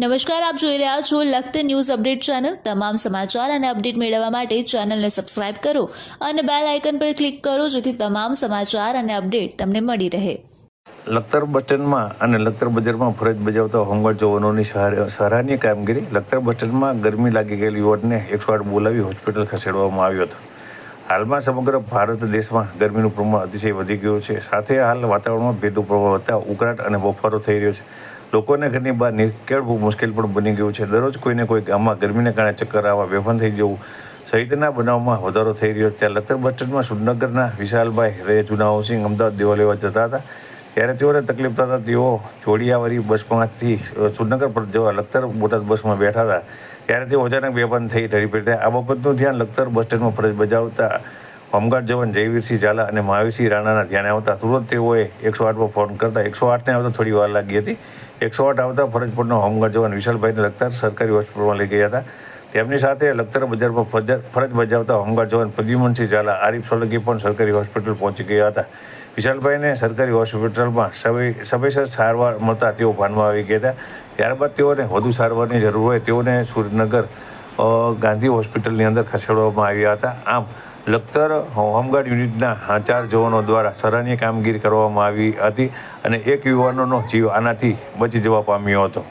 નમસ્કાર, આપ જોઈ રહ્યા છો લખત ન્યૂઝ અપડેટ ચેનલ. તમામ સમાચાર અને અપડેટ મેળવવા માટે ચેનલને સબસ્ક્રાઇબ કરો અને બેલ આઇકન પર ક્લિક કરો જેથી તમામ સમાચાર અને અપડેટ તમને મળી રહે. લખતર બસ અને લખતર બજારમાં ફરજ બજાવતા હોમગાર્ડ જવાનોની સરાહનીય કામગીરી. લખતર બસ ગરમી લાગી ગયેલી યુવકને એકસો આઠ બોલાવી હોસ્પિટલ ખસેડવામાં આવ્યો હતો. હાલમાં સમગ્ર ભારત દેશમાં ગરમીનું પ્રમાણ અતિશય વધી ગયું છે. સાથે હાલ વાતાવરણમાં ભેદનું પ્રમાણ વધતા ઉકળાટ અને બફારો થઈ રહ્યો છે. લોકોને ઘરની બહાર નીકળવું મુશ્કેલ પણ બની ગયું છે. દરરોજ કોઈને કોઈ ગામમાં ગરમીને કારણે ચક્કર આવવા બેભાન થઈ જવું, સહિતના બનાવમાં વધારો થઈ રહ્યો ત્યાં લખતર બસ સુરનગરના વિશાલભાઈ રહે જૂના હાઉસિંગ અમદાવાદ દેવા લેવા જતા હતા. ત્યારે તેઓને તકલીફ થતા તેઓ જોડિયાવાળી બસમાંથી સુરનગર પર જવા લખતર બોટાદ બસમાં બેઠા હતા. ત્યારે તેઓ અચાનક બેભાન થઈ ઢળી પડ્યા આ બાબતનું ધ્યાન લખતર બસ સ્ટેન્ડમાં ફરજ બજાવતા હોમગાર્ડ જવાન જયવીરસિંહ ઝાલા અને મહાવીરસિંહ રાણાના ધ્યાને આવતા તુરંત તેઓએ એકસો આઠમાં ફોન કરતા એકસો આઠને આવતા થોડી વાર લાગી હતી. એકસો આઠ આવતા ફરજ પરના હોમગાર્ડ જવાન વિશાલભાઈને લગતા સરકારી હોસ્પિટલમાં લઈ ગયા હતા. તેમની સાથે લખતર બજારમાં ફરજ બજાવતા હોમગાર્ડ જવાન પ્રદ્યુમનસિંહ ઝાલા, આરીફ સોલંકી પણ સરકારી હોસ્પિટલ પહોંચી ગયા હતા. વિશાલભાઈને સરકારી હોસ્પિટલમાં સમય સમયસર સારવાર મળતા તેઓ ભાનમાં આવી ગયા હતા. ત્યારબાદ તેઓને વધુ સારવારની જરૂર હોય તેઓને સુરેન્દ્રનગર ગાંધી હોસ્પિટલની અંદર ખસેડવામાં આવ્યા હતા. આમ, લખતર હોમગાર્ડ યુનિટના ચાર જવાનો દ્વારા સરાહનીય કામગીરી કરવામાં આવી હતી અને એક યુવાનોનો જીવ આનાથી બચી જવા પામ્યો હતો.